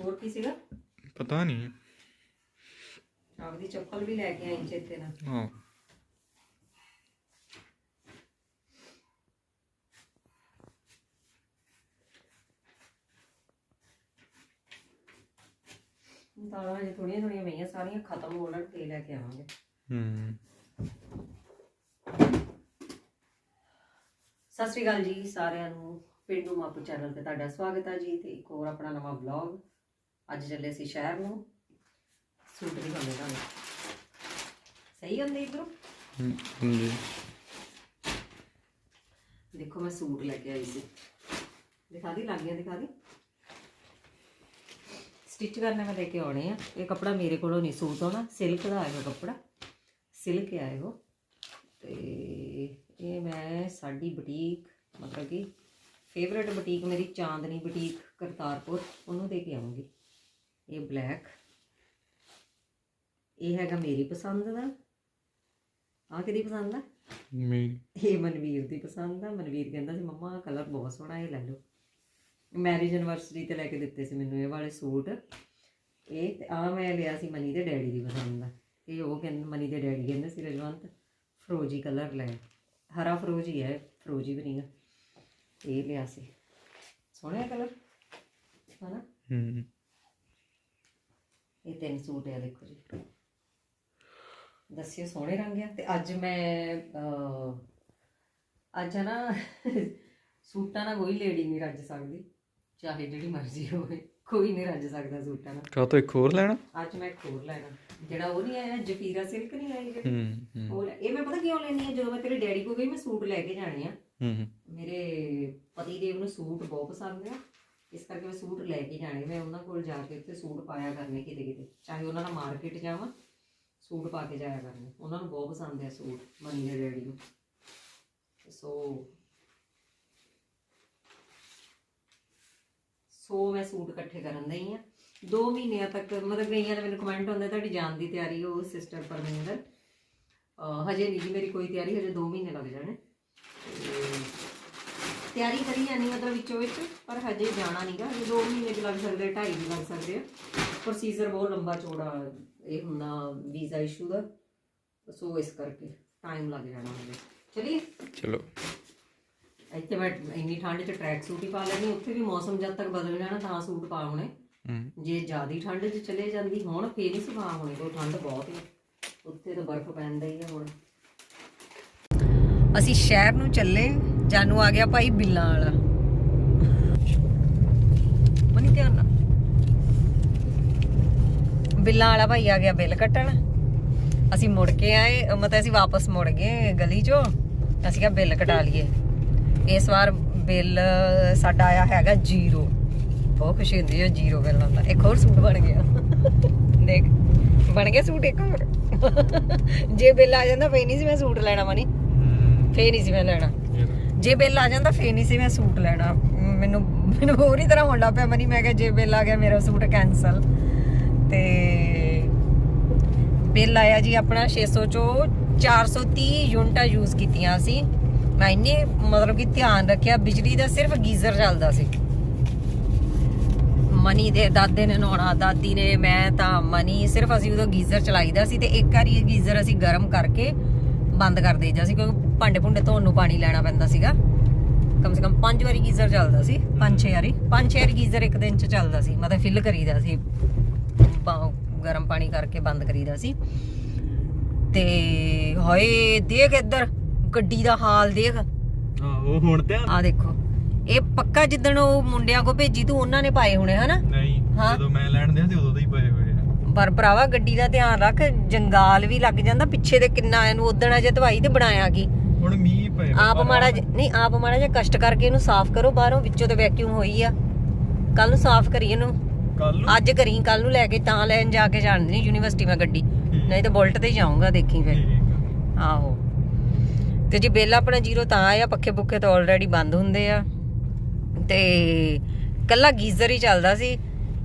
ਹੋਰ ਕੀ ਸੀਗਾ? ਪਤਾ ਨਹੀਂ। ਆਪਦੀ ਚੱਪਲ ਵੀ ਲੈ ਕੇ ਆਈ ਚੇਤੇ ਨਾਲ ਹਾਂ। ਦਾਲਾਂ ਹਜੇ ਥੋੜੀਆਂ ਥੋੜੀਆਂ ਪਈਆਂ ਸਾਰੀਆਂ ਖਤਮ ਹੋਣ ਲੱਗ ਤੇ ਲੈ ਕੇ ਆਵਾਂਗੇ। ਹੂੰ। ਸਤਿ ਸ਼੍ਰੀ ਅਕਾਲ ਜੀ ਸਾਰਿਆਂ ਨੂੰ। ਪਿੰਡੂ ਮਾਪੂ ਚੈਨਲ ਤੇ ਤੁਹਾਡਾ ਸਵਾਗਤ ਹੈ ਜੀ ਤੇ ਇੱਕ ਹੋਰ ਆਪਣਾ ਨਵਾਂ ਵਲੌਗ ਅੱਜ ਚੱਲੇ ਸੀ ਸ਼ਹਿਰ ਨੂੰ। ਸੂਟ ਦਿਖਾਉਂਦੇ ਤੁਹਾਨੂੰ ਸਹੀ ਹੁੰਦੇ ਇਧਰੋਂ? ਹੂੰ, ਹਾਂਜੀ। ਦੇਖੋ ਮੈਂ ਸੂਟ ਲੈ ਕੇ ਆਈ ਸੀ। ਦਿਖਾ ਦੀ ਲੱਗ ਗਿਆ ਦਿਖਾ ਦੀ। ਸਟਿਚ ਕਰਨੇ ਮੈਂ ਲੈ ਕੇ ਆਉਣੇ ਆ। ਇਹ ਕਪੜਾ ਮੇਰੇ ਕੋਲੋਂ ਨਹੀਂ ਸੂਟ ਹੋਣਾ ਸਿਲਕ ਦਾ ਆਏਗਾ ਕਪੜਾ। ਸਿਲਕ ਆਏਗਾ ਤੇ ਇਹ ਮੈਂ ਸਾਡੀ ਬੁਟੀਕ ਮਤਲਬ ਕਿ ਫੇਵਰਟ ਬੁਟੀਕ ਮੇਰੀ ਚਾਂਦਨੀ ਬੁਟੀਕ ਕਰਤਾਰਪੁਰ। ਉਹਨੂੰ ਦੇ ਕੇ ਆਉਂਗੀ। ਇਹ ਬਲੈਕ ਇਹ ਹੈਗਾ ਮੇਰੀ ਪਸੰਦ ਦਾ। ਆ ਕਿਹਦੀ ਪਸੰਦ ਆ? ਮੇਰੀ। ਇਹ ਮਨਵੀਰ ਦੀ ਪਸੰਦ ਆ। ਮਨਵੀਰ ਕਹਿੰਦਾ ਸੀ ਮੰਮਾ ਆਹ ਕਲਰ ਬਹੁਤ ਸੋਹਣਾ ਇਹ ਲੈ ਲਓ। ਮੈਰਿਜ ਐਨਵਰਸਰੀ ਤੇ ਲੈ ਕੇ ਦਿੱਤੇ ਸੀ ਮੈਨੂੰ ਇਹ ਵਾਲੇ ਸੂਟ। ਇਹ ਤੇ ਆ ਮੈਂ ਲਿਆ ਸੀ ਮਨੀ ਦੇ ਡੈਡੀ ਦੀ ਪਸੰਦ ਦਾ। ਇਹ ਉਹ ਕਹਿੰਦੇ ਮਨੀ ਦੇ ਡੈਡੀ ਕਹਿੰਦੇ ਸੀ ਰਜਵੰਤ ਫਰੋਜੀ ਕਲਰ ਲੈ। ਹਰਾ ਫਰੋਜੀ ਹੈ ਫਰੋਜੀ ਵੀ ਨਹੀਂਗਾ ਇਹ ਲਿਆ ਸੀ। ਸੋਹਣਾ ਕਲਰ ਹਨਾ? ਹੂੰ। ਇਹ ਤਿੰਨ ਸੂਟ ਆ ਦੇਖੋ ਜੀ। ਦੱਸਿਓ ਸੋਹਣੇ ਰੰਗ ਆ। ਤੇ ਅੱਜ ਮੈਂ ਅੱਜ ਨਾ ਸੂਟਾਂ ਨਾਲ ਕੋਈ ਲੇਡੀ ਨਹੀਂ ਰੱਜ ਸਕਦੀ। ਚਾਹੇ ਜਿਹੜੀ ਮਰਜ਼ੀ ਹੋਵੇ ਕੋਈ ਨਹੀਂ ਰੱਜ ਸਕਦਾ ਸੂਟਾਂ ਨਾਲ। ਕਾ ਤੋਂ ਇੱਕ ਹੋਰ ਲੈਣਾ? ਅੱਜ ਮੈਂ ਇੱਕ ਹੋਰ ਲੈਣਾ। ਜਿਹੜਾ ਉਹ ਨਹੀਂ ਆਇਆ ਜਫੀਰਾ ਸਿਲਕ ਨਹੀਂ ਆਈ ਜਿਹੜੀ? ਹੂੰ ਹੂੰ। ਉਹ ਇਹ ਮੈਂ ਪਤਾ ਕਿਉਂ ਲੈਣੀ ਹੈ? ਜਦੋਂ ਮੈਂ ਤੇਰੇ ਡੈਡੀ ਕੋਲ ਗਈ ਮੈਂ ਸੂਟ ਲੈ ਕੇ ਜਾਣੇ ਆ। ਹੂੰ ਹੂੰ, ਮੇਰੇ ਪਤੀ ਦੇਵ ਨੂੰ ਸੂਟ ਬਹੁਤ ਪਸੰਦ ਆ। ਇਸ ਕਰਕੇ ਮੈਂ ਸੂਟ ਲੈ ਕੇ ਜਾਣੇ, ਮੈਂ ਉਹਨਾਂ ਕੋਲ ਜਾ ਕੇ ਉੱਥੇ ਸੂਟ ਪਾਇਆ ਕਰਨੇ ਕਿਤੇ ਕਿਤੇ, ਚਾਹੇ ਉਹਨਾਂ ਨਾਲ ਮਾਰਕੀਟ ਜਾਵਾਂ, ਸੂਟ ਪਾ ਕੇ ਜਾਇਆ ਕਰਨੇ। ਉਹਨਾਂ ਨੂੰ ਬਹੁਤ ਪਸੰਦ ਆ ਸੂਟ ਮਨੀ ਦੇ ਡੈਡੀ ਨੂੰ। ਸੋ ਸੋ ਮੈਂ ਸੂਟ ਇਕੱਠੇ ਕਰਨ ਦਈ ਆ। 2 ਮਹੀਨਿਆਂ ਤੱਕ, ਮਤਲਬ ਕਈਆਂ ਦਾ ਮੈਨੂੰ ਕਮੈਂਟ ਆਉਂਦੇ, ਤੁਹਾਡੀ ਜਾਣ ਦੀ ਤਿਆਰੀ ਉਹ ਸਿਸਟਰ ਪਰਮਿੰਦਰ। ਹਜੇ ਨਹੀਂ ਜੀ, ਮੇਰੀ ਕੋਈ ਤਿਆਰੀ, ਹਜੇ 2 ਮਹੀਨੇ ਲੱਗ ਜਾਣੇ। ਤਿਆਰੀ ਕਰੀ ਜਾਨੀ ਮਤਲਬ ਵਿੱਚੋਂ ਵਿੱਚ ਪਰ ਹਜੇ ਜਾਣਾ ਨਹੀਂਗਾ ਹਜੇ 2 ਮਹੀਨੇ ਵੀ ਲੱਗ ਸਕਦੇ ਆ, ਢਾਈ ਵੀ ਲੱਗ ਸਕਦੇ ਆ। ਪ੍ਰੋਸੀਜਰ ਬਹੁਤ ਲੰਬਾ ਚੌੜਾ ਇਹ ਹੁੰਦਾ ਵੀਜ਼ਾ ਇਸ਼ੂ ਦਾ। ਸੋ ਇਸ ਕਰਕੇ ਟਾਈਮ ਲੱਗ ਜਾਣਾ ਹਜੇ। ਚਲਿਏ? ਚਲੋ। ਇੱਥੇ ਮੈਂ ਇੰਨੀ ਠੰਡ 'ਚ ਟਰੈਕ ਸੂਟ ਹੀ ਪਾ ਲੈਣੀ ਉੱਥੇ ਵੀ ਮੌਸਮ ਜਦ ਤੱਕ ਬਦਲ ਜਾਣਾ ਤਾਂ ਸੂਟ ਪਾ ਹੋਣੇ। ਜੇ ਜ਼ਿਆਦੀ ਠੰਡ 'ਚ ਚਲੇ ਜਾਂਦੀ ਹੁਣ ਫੇਰ ਹੀ ਸੁਭਾ ਹੋਣੇ। ਕੋਈ ਠੰਡ ਬਹੁਤ ਹੈ ਉੱਥੇ ਤਾਂ ਬਰਫ਼ ਪੈਂਦਾ ਹੈ ਹੁਣ। ਅਸੀਂ ਸ਼ਹਿਰ ਨੂੰ ਚੱਲੇ। ਜਾਨੂ ਆ ਗਿਆ ਭਾਈ ਬਿੱਲਾਂ ਵਾਲਾ। ਮਨੀ ਧਿਆਨ ਨਾਲ। ਬਿੱਲਾਂ ਵਾਲਾ ਭਾਈ ਆ ਗਿਆ ਬਿੱਲ ਕੱਟਣ। ਅਸੀਂ ਮੁੜ ਕੇ ਆਏ ਮਤਲਬ ਅਸੀਂ ਵਾਪਸ ਮੁੜ ਗਏ ਗਲੀ 'ਚੋਂ। ਅਸੀਂ ਕਿਹਾ ਬਿੱਲ ਕਟਾ ਲਈਏ। ਇਸ ਵਾਰ ਬਿੱਲ ਸਾਡਾ ਆਇਆ ਹੈਗਾ ਜ਼ੀਰੋ। ਬਹੁਤ ਖੁਸ਼ੀ ਹੁੰਦੀ ਹੈ ਜ਼ੀਰੋ ਬਿੱਲ ਆਉਂਦਾ। ਇੱਕ ਹੋਰ ਸੂਟ ਬਣ ਗਿਆ। ਦੇਖ ਬਣ ਗਿਆ ਸੂਟ ਇੱਕ ਹੋਰ। ਜੇ ਬਿੱਲ ਆ ਜਾਂਦਾ ਫੇਰ ਨਹੀਂ ਸੀ ਮੈਂ ਸੂਟ ਲੈਣਾ ਮਨੀ। ਫੇਰ ਨਹੀਂ ਸੀ ਮੈਂ ਲੈਣਾ। ਜੇ ਬਿੱਲ ਆ ਜਾਂਦਾ, ਫੇਰ ਨਹੀਂ ਸੀ ਮੈਂ ਸੂਟ ਲੈਣਾ। ਮੈਨੂੰ ਮੈਨੂੰ ਹੋਰ ਹੀ ਤਰ੍ਹਾਂ ਹੋਣ ਲੱਗ ਪਿਆ। ਮਨੀ, ਮੈਂ ਕਿਹਾ ਜੇ ਬਿੱਲ ਆ ਗਿਆ, ਮੇਰਾ ਸੂਟ ਕੈਨਸਲ ਤੇ ਬਿੱਲ ਆਇਆ ਜੀ ਆਪਣਾ 600 ਚੋਂ 430 ਯੂਨਿਟਾਂ ਯੂਜ਼ ਕੀਤੀਆਂ ਸੀ ਮੈਂ ਇੰਨੇ ਮਤਲਬ ਕਿ ਧਿਆਨ ਰੱਖਿਆ, ਬਿਜਲੀ ਦਾ ਸਿਰਫ ਗੀਜ਼ਰ ਚੱਲਦਾ ਸੀ। ਮਨੀ ਦੇ ਦਾਦੇ ਨੇ ਨਹਾਉਣਾ, ਦਾਦੀ ਨੇ, ਮੈਂ ਤਾਂ ਮਨੀ ਸਿਰਫ ਅਸੀਂ ਉਦੋਂ ਗੀਜ਼ਰ ਚਲਾਈਦਾ ਸੀ ਤੇ ਇੱਕ ਵਾਰੀ ਇਹ ਗੀਜ਼ਰ ਅਸੀਂ ਗਰਮ ਕਰਕੇ ਬੰਦ ਕਰ ਦੇਈਦਾ ਸੀ ਕਿਉਂਕਿ ਭਾਂਡੇ ਭੁੰਡੇ ਧੋਣ ਨੂੰ ਪਾਣੀ ਲੈਣਾ ਪੈਂਦਾ ਸੀਗਾ। ਕਮ ਸੇ ਕਮ ਪੰਜ ਵਾਰੀ ਗੀਜ਼ਰ ਚੱਲਦਾ ਸੀ। ਪੰਜ ਛੇ ਵਾਰੀ। ਪੰਜ ਛੇ ਵਾਰੀ ਗੀਜ਼ਰ ਇੱਕ ਦਿਨ ਚ ਚੱਲਦਾ ਸੀ। ਮਤਲਬ ਫਿਲ ਕਰੀਦਾ ਸੀ। ਗਰਮ ਪਾਣੀ ਕਰਕੇ ਬੰਦ ਕਰੀਦਾ ਸੀ। ਤੇ ਹਾਏ ਦੇਖ ਇੱਧਰ। ਗੱਡੀ ਦਾ ਹਾਲ ਦੇਖ। ਹਾਂ ਉਹ ਹੁਣ ਤੇ ਆ ਦੇਖੋ। ਇਹ ਪੱਕਾ ਜਿੱਦਣ ਉਹ ਮੁੰਡਿਆਂ ਕੋ ਭੇਜੀ ਤੂੰ ਉਹਨਾਂ ਨੇ ਪਾਏ ਹੋਣੇ ਹਨਾ? ਨਹੀਂ। ਜਦੋਂ ਮੈਂ ਲੈਣ ਦਿਆ ਸੀ ਉਦੋਂ ਦੇ ਹੀ ਪਏ ਹੋਏ ਪਰ ਭਰਾਵਾ ਗੱਡੀ ਦਾ ਧਿਆਨ ਰੱਖ ਜੰਗਾਲ ਵੀ ਲੱਗ ਜਾਂਦਾ ਪਿੱਛੇ ਦੇ ਕਿੰਨਾ ਇਹਨੂੰ ਉਦਣ ਅਜੇ ਧਵਾਈ ਤੇ ਬਣਾਇਆ ਕੀ। ਹੁਣ ਮੀਂਹ ਪਏ ਆਪ ਮਾੜਾ ਜਿਹਾ- ਨਹੀਂ ਆਪ ਮਾੜਾ ਜਿਹਾ ਕਸ਼ਟ ਕਰਕੇ ਇਹਨੂੰ ਸਾਫ਼ ਕਰੋ ਬਾਹਰੋਂ ਵਿੱਚੋਂ ਤੇ ਵੈਕਿਊਮ ਹੋਈ ਆ। ਕੱਲ ਨੂੰ ਸਾਫ਼ ਕਰੀ ਇਹਨੂੰ। ਕੱਲ ਨੂੰ? ਅੱਜ ਕਰੀ ਕੱਲ ਨੂੰ ਲੈ ਕੇ ਤਾਂ ਲੈਣ ਜਾ ਕੇ ਜਾਣੀ ਨਹੀਂ ਯੂਨੀਵਰਸਿਟੀ ਮੈਂ ਗੱਡੀ। ਨਹੀਂ ਤਾਂ ਬੁਲਟ ਤੇ ਹੀ ਜਾਊਂਗਾ ਦੇਖੀ ਫਿਰ। ਠੀਕ। ਆਹੋ। ਤੇ ਜੀ ਬਿੱਲ ਆਪਣਾ ਜ਼ੀਰੋ ਤਾਂ ਆਇਆ ਪੱਖੇ ਪੁੱਖੇ ਤਾਂ ਆਲਰੇਡੀ ਬੰਦ ਹੁੰਦੇ ਆ। ਤੇ ਕੱਲਾ ਗੀਜ਼ਰ ਹੀ ਚੱਲਦਾ ਸੀ।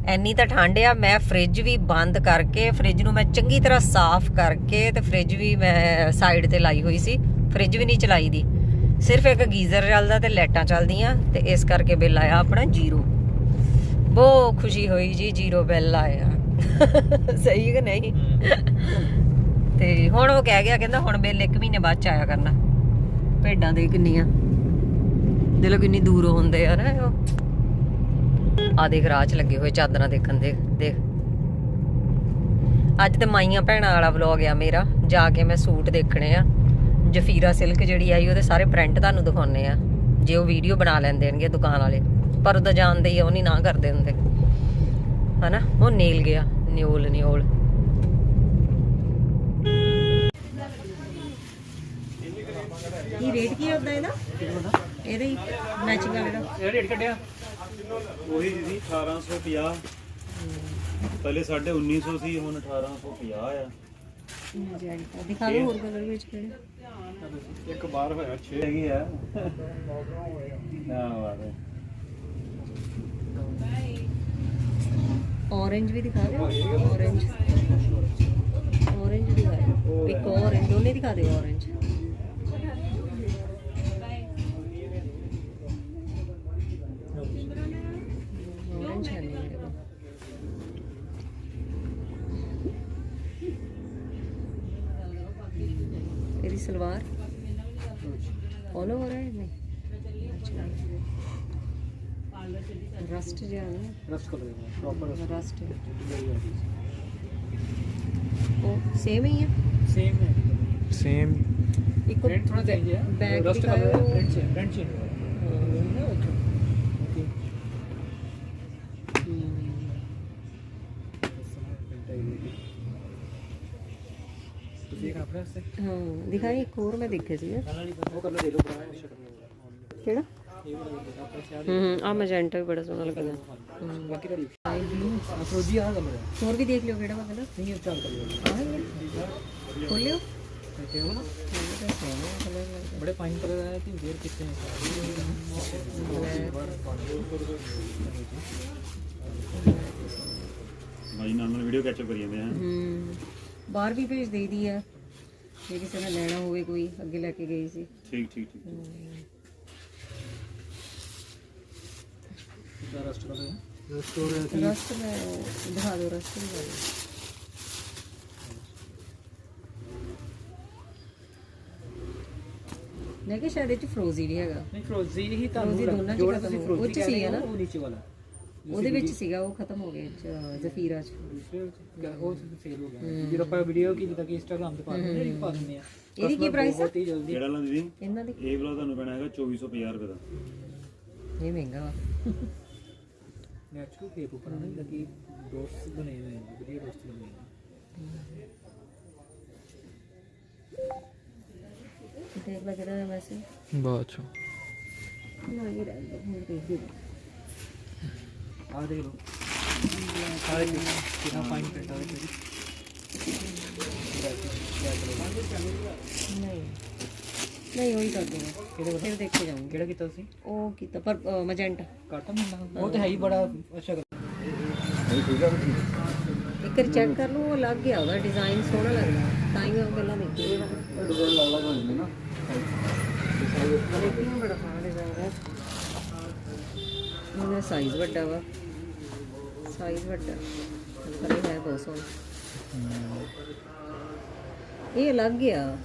ਐਨੀ ਤਾਂ ਠੰਡ ਆ ਮੈਂ ਫ੍ਰਿਜ ਵੀ ਬੰਦ ਕਰਕੇ ਫ੍ਰਿਜ ਨੂੰ ਮੈਂ ਚੰਗੀ ਤਰ੍ਹਾਂ ਸਾਫ਼ ਕਰਕੇ ਤੇ ਫ੍ਰਿਜ ਵੀ ਮੈਂ ਸਾਈਡ ਤੇ ਲਾਈ ਹੋਈ ਸੀ। ਫ੍ਰਿਜ ਵੀ ਨਹੀਂ ਚਲਾਈ ਦੀ ਸਿਰਫ ਇੱਕ ਗੀਜ਼ਰ ਚੱਲਦਾ ਤੇ ਲਾਈਟਾਂ ਚੱਲਦੀਆਂ ਤੇ ਇਸ ਕਰਕੇ ਬਿੱਲ ਆਇਆ ਆਪਣਾ ਜ਼ੀਰੋ। ਬਹੁਤ ਖੁਸ਼ੀ ਹੋਈ ਜੀ ਜ਼ੀਰੋ ਬਿੱਲ ਆਇਆ। ਸਹੀ ਕਿ ਨਹੀਂ? ਤੇ ਹੁਣ ਉਹ ਕਹਿ ਗਿਆ ਕਹਿੰਦਾ ਹੁਣ ਬਿੱਲ 1 ਮਹੀਨੇ ਬਾਅਦ ਚ ਆਇਆ ਕਰਨਾ। ਭੇਡਾਂ ਦੇ ਕਿੰਨੀਆਂ? ਦਿਲੋਂ ਕਿੰਨੀ ਦੂਰ ਹੁੰਦੇ ਆ ਨਾ ਉਹ। ਆ ਦੇਖ ਰਾਹ ਚ ਲੱਗੇ ਹੋਏ ਚਾਦਰਾਂ ਦੇਖਣ ਦੇ ਦੇਖ। ਅੱਜ ਤੇ ਮਾਈਆਂ ਭੈਣਾਂ ਵਾਲਾ ਵਲੌਗ ਆ ਮੇਰਾ ਜਾ ਕੇ ਮੈਂ ਸੂਟ ਦੇਖਣੇ ਆ। ਜਫੀਰਾ ਸਿਲਕ ਜਿਹੜੀ ਆਈ ਉਹਦੇ ਸਾਰੇ ਪ੍ਰਿੰਟ ਤੁਹਾਨੂੰ ਦਿਖਾਉਣੇ ਆ। ਜੇ ਉਹ ਵੀਡੀਓ ਬਣਾ ਲੈਂਦੇ ਨੇਗੇ ਦੁਕਾਨ ਵਾਲੇ ਪਰ ਉਹਦਾ ਜਾਣਦੇ ਹੀ ਉਹ ਨਹੀਂ ਨਾ ਕਰਦੇ ਹੁੰਦੇ। ਹਨਾ? ਉਹ ਨੇਲ ਗਿਆ ਨਿਓਲ ਨਿਓਲ। ਕੀ ਰੇਟ ਕੀ ਹੁੰਦਾ ਇਹਦਾ? ਇਹਦੇ ਹੀ ਮੈਚਿੰਗ ਵਾਲੇ ਇਹ ਰੇਟ ਕੱਢਿਆ। ਉਹੀ ਦੀਦੀ 1850 ਪਹਿਲੇ 1950 ਸੀ ਹੁਣ 1850 ਆ। ਦਿਖਾ ਦਿਓ ਹੋਰ ਕਲਰ ਵਿੱਚ ਕਿਹੜੇ। ਇੱਕ ਬਾਰ ਹੋਇਆ 6 ਹੈਗੀ ਆ। ਨਾ ਵਾਰੇ orange ਵੀ ਦਿਖਾ ਦਿਓ। Orange orange ਦਿਖਾ ਦਿਓ। ਇੱਕ orange ਦੋਨੇ ਦਿਖਾ ਦਿਓ orange सलवार। फॉलो हो रहा है नहीं रस्ट रस्ट वो सेम ही। है सेम है। सेम एक थोड़ा बैग दिखाया ਵਾਸਤੇ ਹਾਂ ਦਿਖਾਈ ਇੱਕ ਹੋਰ ਮੈਂ ਦੇਖਿਆ ਸੀ ਉਹ ਕਲਰ ਦੇ ਲਓ ਕਿਹੜਾ? ਹੂੰ ਹੂੰ ਆ ਮੈਜੈਂਟਾ ਵੀ ਬੜਾ ਸੋਹਣਾ ਲੱਗਦਾ ਹੂੰ ਬਾਕੀ ਦਾ ਅਫਰੋਜੀ ਆ ਕਲਰ ਹੈ ਹੋਰ ਵੀ ਦੇਖ ਲਿਓ ਕਿਹੜਾ ਵਾ ਕਲਰ ਨਹੀਂ ਇਹ ਕਲਰ ਆ ਹੈ ਖੋਲਿਓ। ਹੈ ਬੜੇ ਫਾਈਨ ਕਲਰ ਹੈ ਕਿ ਵੇਅਰ ਕਿੱਥੇ ਭਾਈ ਨਾਲ ਵੀਡੀਓ ਕੈਚਅਪ ਕਰੀ ਜਾਂਦੇ ਆ। ਹੂੰ। ਬਾਹਰ ਵੀ ਭੇਜ ਦੇਈਦੀ ਆ। ਜੇ ਕਿਸੇ ਨੇ ਲੈਣਾ ਹੋਵੇ ਕੋਈ ਅੱਗੇ ਲੈ ਕੇ ਗਈ ਸੀ। ਠੀਕ ਠੀਕ ਠੀਕ ਰਸਟ ਕਲਰ ਸਟੋਰ ਰਸਟ ਮੈਂ ਦਿਖਾ ਦਿਓ ਰਸਟ ਦਿਖਾ ਦਿਓ ਨਹੀਂ ਕਿ ਸ਼ਾਇਦ ਇਹ ਚ ਫਰੋਜ਼ੀ ਨਹੀਂ ਹੈਗਾ। ਨਹੀਂ ਫਰੋਜ਼ੀ ਹੀ ਫਰੋਜ਼ੀ ਦੋਨਾਂ ਚ ਖਤਮ ਹੋ- ਉਹ ਫਰੋਜ਼ੀ ਚ ਸੀ ਹੈ ਨਾ। ਉਹ ਨੀਚੇ ਵਾਲਾ। ਉਹਦੇ ਵਿੱਚ ਸੀਗਾ ਉਹ ਖਤਮ ਹੋ ਗਿਆ ਚ ਜ਼ਫੀਰਾ ਚ। ਉਹ ਫੇਲ ਹੋ ਗਿਆ। ਜਦੋਂ ਆਪਾਂ ਵੀਡੀਓ ਕੀ ਜਿੱਦਾਂ ਕਿ ਇੰਸਟਾਗ੍ਰਾਮ ਤੇ ਪਾ ਦਿੰਦੇ ਨੇ ਪਾ ਦਿੰਦੇ ਆ। ਇਹਦੀ ਕੀ ਪ੍ਰਾਈਸ ਹੈ ਬਹੁਤ ਹੀ ਜਲਦੀ ਕਿਹੜਾ ਲਾ ਦੀਦੀ? ਇਹਨਾਂ ਦੀ ਇਹ ਵਾਲਾ ਤੁਹਾਨੂੰ ਪੈਣਾ ਹੈਗਾ 2450 ਰੁਪਏ ਦਾ। ਇਹ ਮਹਿੰਗਾ ਵਾ। ਨੈਚੁਰਲ ਫੇਪ ਉੱਪਰ ਨਾ ਲੱਗੀ ਡੋਟਸ ਬਣੇ ਹੋਏ ਨੇ ਵਧੀਆ ਡੋਟਸ ਬਣੇ ਹੋਏ ਨੇ। ਦੇਖ ਲੈ ਕਿਹੜਾ ਹੈ ਵੈਸੇ। ਬਹੁਤ ਅੱਛਾ ਨਾ ਇਹ ਰਹਿੰਦਾ ਹੋਰ ਦੇਖ ਦਿਓ ਆ ਦੇਖ ਲਓ। ਸਾਰੇ ਕਿੰਨਾ ਫਾਈਨ ਪ੍ਰਿੰਟ ਆ ਰਿਹਾ ਨਹੀਂ। ਨਹੀਂ ਉਹੀ ਕਰ ਦੇਣਾ ਫਿਰ ਦੇਖ ਕੇ ਜਾਊਂਗੀ। ਕਿਹੜਾ ਕੀਤਾ ਤੁਸੀਂ? ਉਹ ਕੀਤਾ ਪਰ ਮੈਜੈਂਟਾ। ਕਾਟਾ ਮਿਲਦਾ ਉਹ ਤਾਂ ਹੈ ਹੀ ਬੜਾ ਅੱਛਾ ਇੱਕ ਵਾਰ ਚੈੱਕ ਕਰ ਲਓ ਉਹ ਲੱਗ ਗਿਆ ਉਹਦਾ ਡਿਜ਼ਾਈਨ ਸੋਹਣਾ ਲੱਗਦਾ। ਤਾਂ ਹੀ ਮੈਂ ਉਹ ਪਹਿਲਾਂ ਦੇਖੀ ਇਹ ਵਾਲਾ ਡਿਜ਼ਾਈਨ ਲਾ ਲਾ ਹੋ ਜਾਂਦਾ ਨਾ। ਬੜਾ ਸੋਹਣਾ ਡਿਜ਼ਾਈਨ ਹੈ ਇਹਦਾ ਸਾਈਜ਼ ਵੱਡਾ ਵਾ। ਸਾਈਜ਼ ਵੱਡਾ। ਪਰ ਹੈ ਬਹੁਤ ਸੋਹਣਾ ਇਹ ਲੱਗ ਗਿਆ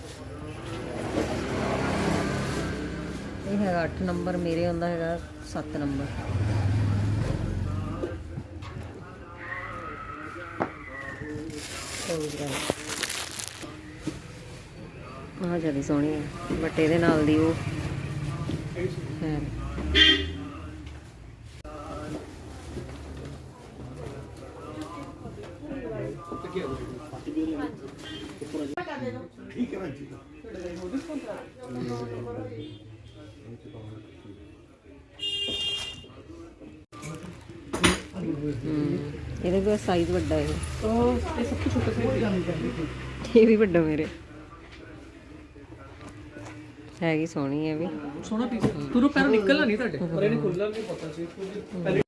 ਇਹ ਹੈਗਾ 8 ਨੰਬਰ, ਮੇਰੇ ਹੁੰਦਾ ਹੈਗਾ 7 ਨੰਬਰ। ਆਹ ਜ਼ਿਆਦਾ ਸੋਹਣੀ ਹੈ ਬਟ ਇਹਦੇ ਨਾਲ ਦੀ ਉਹ ਹੈ। ਇਹਦੇ ਕੋਲ ਸਾਈਜ਼ ਵੱਡਾ ਹੈ। ਉਹ ਇਹ ਸਭ ਤੋਂ ਛੋਟਾ ਸਾਈਜ਼ ਜਾਣੀ ਚਾਹੀਦੀ ਇਹ ਵੀ ਵੱਡਾ ਮੇਰੇ। ਹੈਗੀ ਸੋਹਣੀ ਹੈ ਵੀ। ਸੋਹਣਾ ਪੀਸ ਤੁਰੋ ਪੈਰ ਨਿਕਲਣਾ ਨਹੀਂ ਤੁਹਾਡੇ। ਪਰ ਇਹਨੇ ਖੁੱਲਣਾ ਨਹੀਂ ਪਤਾ ਸੀ ਪਹਿਲੇ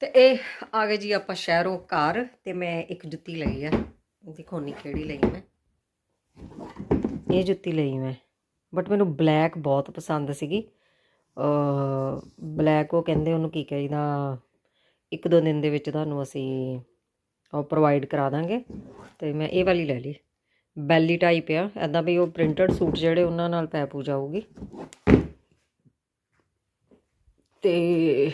ਤੇ ਇਹ ਆ ਗਏ ਜੀ ਆਪਾਂ ਸ਼ਹਿਰੋਂ ਘਰ ਤੇ ਮੈਂ ਇੱਕ ਜੁੱਤੀ ਲਈ ਆ। ਦੇਖੋ ਨਹੀਂ ਕਿਹੜੀ ਲਈ ਮੈਂ? ਇਹ ਜੁੱਤੀ ਲਈ ਮੈਂ। ਬਟ ਮੈਨੂੰ ਬਲੈਕ ਬਹੁਤ ਪਸੰਦ ਸੀਗੀ। ਅ ਬਲੈਕ ਉਹ ਕਹਿੰਦੇ ਉਹਨੂੰ ਕੀ ਕਹੀਦਾ? ਇੱਕ ਦੋ ਦਿਨ ਦੇ ਵਿੱਚ ਤੁਹਾਨੂੰ ਅਸੀਂ ਉਹ ਪ੍ਰੋਵਾਈਡ ਕਰਾ ਦਾਂਗੇ ਤੇ ਮੈਂ ਇਹ ਵਾਲੀ ਲੈ ਲਈ। ਬੈਲੀ ਟਾਈਪ ਆ ਐਦਾਂ ਵੀ ਉਹ ਪ੍ਰਿੰਟਡ ਸੂਟ ਜਿਹੜੇ ਉਹਨਾਂ ਨਾਲ ਪੈ ਪੂ ਜਾਊਗੀ। ਤੇ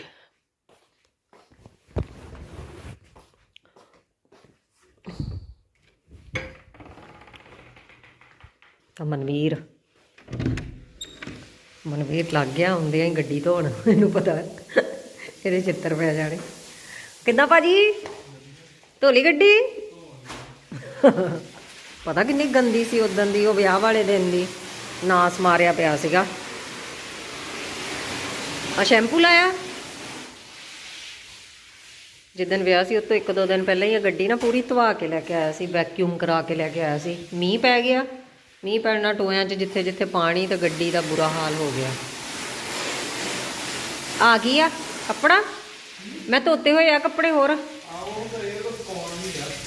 ਤਾਂ ਮਨਵੀਰ। ਮਨਵੀਰ ਲੱਗ ਗਿਆ ਹੁੰਦੇ ਆ ਗੱਡੀ ਧੋਣ ਇਹਨੂੰ ਪਤਾ। ਇਹਦੇ ਚਿੱਤਰ ਪੈ ਜਾਣੇ। ਕਿੱਦਾਂ ਭਾਜੀ? ਧੋਲੀ ਗੱਡੀ? ਪਤਾ ਕਿੰਨੀ ਗੰਦੀ ਸੀ ਉਦੋਂ ਦੀ, ਉਹ ਵਿਆਹ ਵਾਲੇ ਦਿਨ ਦੀ। ਨਾਸ ਮਾਰਿਆ ਪਿਆ ਸੀਗਾ। ਆ ਸ਼ੈਂਪੂ ਲਾਇਆ? ਜਿੱਦਨ ਵਿਆਹ ਸੀ ਉਸ ਤੋਂ ਇੱਕ ਦੋ ਦਿਨ ਪਹਿਲਾਂ ਹੀ ਇਹ ਗੱਡੀ ਨਾ ਪੂਰੀ ਧਵਾ ਕੇ ਲੈ ਕੇ ਆਇਆ ਸੀ ਵੈਕਿਊਮ ਕਰਾ ਕੇ ਲੈ ਕੇ ਆਇਆ ਸੀ। ਮੀਂਹ ਪੈ ਗਿਆ। ਮੀਂਹ ਪੈਣ ਨਾਲ ਟੋਇਆਂ 'ਚ ਜਿੱਥੇ ਜਿੱਥੇ ਪਾਣੀ, ਤੇ ਗੱਡੀ ਦਾ ਬੁਰਾ ਹਾਲ ਹੋ ਗਿਆ। ਆ ਗਈ ਆ? ਕੱਪੜਾ ਮੈਂ ਧੋਤੇ ਹੋਏ ਆ ਕੱਪੜੇ ਹੋਰ।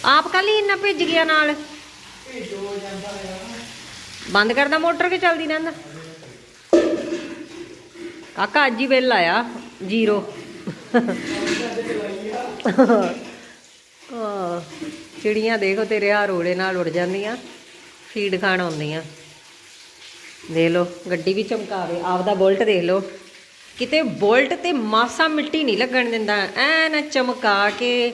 ਆਪ ਕੱਲ ਹੀ ਇੰਨਾ ਭਿੱਜ ਗਿਆ ਨਾਲ। ਬੰਦ ਕਰਦਾ ਮੋਟਰ ਕਿ ਚੱਲਦੀ ਰਹਿੰਦਾ? ਕਾਕਾ ਅੱਜ ਹੀ ਬਿੱਲ ਆਇਆ, ਜ਼ੀਰੋ। ਚਿੜੀਆਂ ਦੇਖੋ ਤੇਰੇ ਆ ਰੋੜੇ ਨਾਲ ਉੜ ਜਾਂਦੀਆਂ, ਫੀਡ ਖਾਣ ਆਉਂਦੀਆਂ। ਦੇਖ ਲਓ, ਗੱਡੀ ਵੀ ਚਮਕਾਵੇ ਆਪਦਾ ਬੋਲਟ ਦੇਖ ਲਓ। ਕਿਤੇ ਬੋਲਟ ਤੇ ਮਾਸਾ ਮਿੱਟੀ ਨਹੀਂ ਲੱਗਣ ਦਿੰਦਾ। ਐ ਨਾ ਚਮਕਾ ਕੇ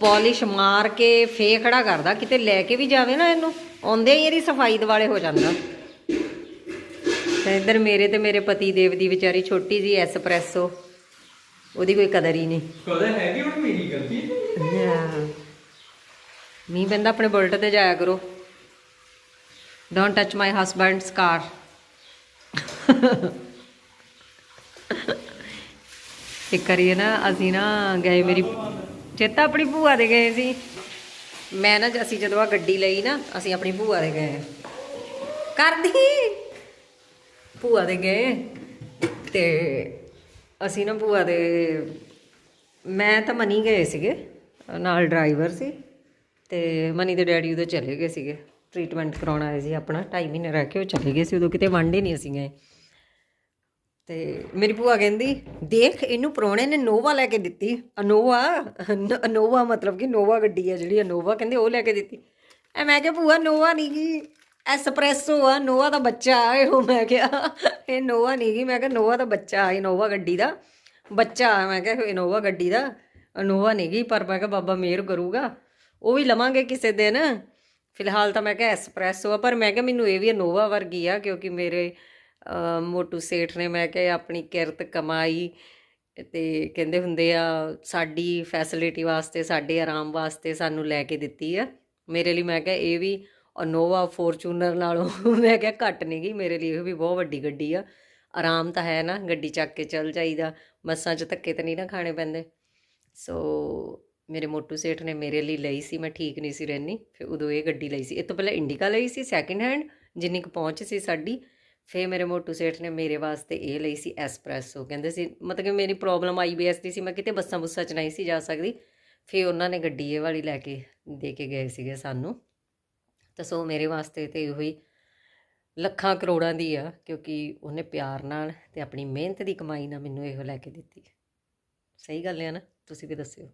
ਪਾਲਿਸ਼ ਮਾਰ ਕੇ ਫੇ ਖੜਾ ਕਰਦਾ। ਕਿਤੇ ਲੈ ਕੇ ਵੀ ਜਾਵੇ ਨਾ ਇਹਨੂੰ ਆਉਂਦੇ ਹੀ ਇਹਦੀ ਸਫ਼ਾਈ ਦਿਵਾਲੇ ਹੋ ਜਾਂਦਾ। ਤੇ ਇੱਧਰ ਮੇਰੇ ਤੇ ਮੇਰੇ ਪਤੀ ਦੇਵ ਦੀ ਵਿਚਾਰੀ ਛੋਟੀ ਜੀ ਐਸਪ੍ਰੈਸੋ ਉਹਦੀ ਕੋਈ ਕਦਰ ਹੀ ਨਹੀਂ। ਕਦੇ ਹੈਗੀ ਹੁਣ ਮੇਰੀ ਗਲਤੀ? ਮੀਂਹ ਪੈਂਦਾ ਆਪਣੇ ਬੁਲਟ ਤੇ ਜਾਇਆ ਕਰੋ। Don't touch my husband's car ਇੱਕ ਵਾਰੀ ਨਾ, ਅਸੀਂ ਨਾ ਗਏ ਮੇਰੀ ਚੇਤਾ ਆਪਣੀ ਭੂਆ ਦੇ ਗਏ ਸੀ। ਮੈਂ ਨਾ ਅਸੀਂ ਜਦੋਂ ਆ ਗੱਡੀ ਲਈ ਨਾ, ਅਸੀਂ ਆਪਣੀ ਭੂਆ ਦੇ ਗਏ। ਕਰਦੀ? ਭੂਆ ਦੇ ਗਏ। ਤੇ ਅਸੀਂ ਨਾ ਭੂਆ ਦੇ, ਮੈਂ ਤਾਂ ਮਨੀ ਗਏ ਸੀਗੇ, ਨਾਲ ਡਰਾਈਵਰ ਸੀ। ਤੇ ਮਨੀ ਦੇ ਡੈਡੀ ਉਹਦੇ ਚਲੇ ਗਏ ਸੀਗੇ। ਟ੍ਰੀਟਮੈਂਟ ਕਰਾਉਣ ਆਏ ਸੀ ਆਪਣਾ 2.5 ਮਹੀਨੇ ਰਹਿ ਕੇ ਉਹ ਚਲੇ ਗਏ ਸੀ, ਉਦੋਂ ਕਿਤੇ ਵਾਂਡੇ ਨਹੀਂ ਅਸੀਂ ਗਏ। ਤੇ ਮੇਰੀ ਭੂਆ ਕਹਿੰਦੀ, ਦੇਖ, ਇਹਨੂੰ ਪ੍ਰਾਹੁਣੇ ਨੇ ਨੋਵਾ ਲੈ ਕੇ ਦਿੱਤੀ। ਅਨੋਵਾ ਅਨੋਵਾ ਮਤਲਬ ਕਿ ਨੋਵਾ ਗੱਡੀ ਆ ਜਿਹੜੀ, ਅਨੋਵਾ ਕਹਿੰਦੇ ਉਹ ਲੈ ਕੇ ਦਿੱਤੀ। ਐ ਮੈਂ ਕਿਹਾ, ਭੂਆ, ਨੋਵਾ ਨਹੀਂ ਗੀ। ਐਸਪ੍ਰੈਸੋ ਆ, ਨੋਵਾ ਦਾ ਬੱਚਾ ਆ ਇਹ, ਮੈਂ ਕਿਹਾ। ਇਹ ਨੋਵਾ ਨਹੀਂ ਗੀ, ਮੈਂ ਕਿਹਾ, ਨੋਵਾ ਦਾ ਬੱਚਾ ਆ ਇਨੋਵਾ ਗੱਡੀ ਦਾ। ਬੱਚਾ ਆ, ਮੈਂ ਕਿਹਾ ਇਨੋਵਾ ਗੱਡੀ ਦਾ। ਅਨੋਵਾ ਨਹੀਂ ਗੀ, ਪਰ ਮੈਂ ਕਿਹਾ, ਬਾਬਾ ਮਿਹਰ ਕਰੂਗਾ। ਉਹ ਵੀ ਲਵਾਂਗੇ ਕਿਸੇ ਦਿਨ। ਫਿਲਹਾਲ ਤਾਂ ਮੈਂ ਕਿਹਾ, ਐਸਪ੍ਰੈਸੋ ਆ, ਪਰ ਮੈਂ ਕਿਹਾ, ਮੈਨੂੰ ਇਹ ਵੀ ਇਨੋਵਾ ਵਰਗੀ ਆ, ਕਿਉਂਕਿ ਮੇਰੇ ਮੋਟੂ ਸੇਠ ਨੇ ਮੈਂ ਕਿਹਾ ਆਪਣੀ ਕਿਰਤ ਕਮਾਈ। ਤੇ ਕਹਿੰਦੇ ਹੁੰਦੇ ਆ, ਸਾਡੀ ਫੈਸਿਲਿਟੀ ਵਾਸਤੇ, ਸਾਡੇ ਆਰਾਮ ਵਾਸਤੇ ਸਾਨੂੰ ਲੈ ਕੇ ਦਿੱਤੀ ਆ। ਮੇਰੇ ਲਈ ਮੈਂ ਕਿਹਾ, ਇਹ ਵੀ ਅਨੋਵਾ ਫੋਰਚੂਨਰ ਨਾਲੋਂ ਮੈਂ ਕਿਹਾ ਘੱਟ ਨਹੀਂ ਗਈ। ਮੇਰੇ ਲਈ ਇਹ ਵੀ ਬਹੁਤ ਵੱਡੀ ਗੱਡੀ ਆ। ਆਰਾਮ ਤਾਂ ਹੈ ਨਾ, ਗੱਡੀ ਚੱਕ ਕੇ ਚੱਲ ਜਾਈਦਾ। ਬੱਸਾਂ 'ਚ ਧੱਕੇ ਤਾਂ ਨਹੀਂ ਨਾ ਖਾਣੇ ਪੈਂਦੇ। ਸੋ ਮੇਰੇ ਮੋਟੂ ਸੇਠ ਨੇ ਮੇਰੇ ਲਈ ਲਈ ਸੀ, ਮੈਂ ਠੀਕ ਨਹੀਂ ਸੀ ਰਹਿਣੀ ਫਿਰ ਉਦੋਂ ਇਹ ਗੱਡੀ ਲਈ ਸੀ। ਇਹ ਤੋਂ ਪਹਿਲਾਂ ਇੰਡੀਕਾ ਲਈ ਸੀ ਸੈਕਿੰਡ ਹੈਂਡ ਜਿੰਨੀ ਕੁ ਪਹੁੰਚ ਸੀ ਸਾਡੀ। ਫਿਰ ਮੇਰੇ ਮੋਟੂ ਸੇਠ ਨੇ ਮੇਰੇ ਵਾਸਤੇ ਇਹ ਲਈ ਸੀ ਐਸਪ੍ਰੈਸੋ। ਕਹਿੰਦੇ ਸੀ, ਮਤਲਬ ਕਿ ਮੇਰੀ ਪ੍ਰੋਬਲਮ ਆਈਬੀਐਸ ਦੀ ਸੀ, ਮੈਂ ਕਿਤੇ ਬੱਸਾਂ ਬੁੱਸਾਂ 'ਚ ਨਹੀਂ ਸੀ ਜਾ ਸਕਦੀ। ਫਿਰ ਉਹਨਾਂ ਨੇ ਗੱਡੀ ਇਹ ਵਾਲੀ ਲੈ ਕੇ ਦੇ ਕੇ ਗਏ ਸੀਗੇ ਸਾਨੂੰ। ਤਾਂ ਸੋ ਮੇਰੇ ਵਾਸਤੇ ਤੇ ਇਹੋ ਹੀ ਲੱਖਾਂ ਕਰੋੜਾਂ ਦੀ ਆ, ਕਿਉਂਕਿ ਉਹਨੇ ਪਿਆਰ ਨਾਲ ਤੇ ਆਪਣੀ ਮਿਹਨਤ ਦੀ ਕਮਾਈ ਨਾਲ ਮੈਨੂੰ ਇਹੋ ਲੈ ਕੇ ਦਿੱਤੀ। ਸਹੀ ਗੱਲ ਹੈ ਨਾ? ਤੁਸੀਂ ਵੀ ਦੱਸਿਓ।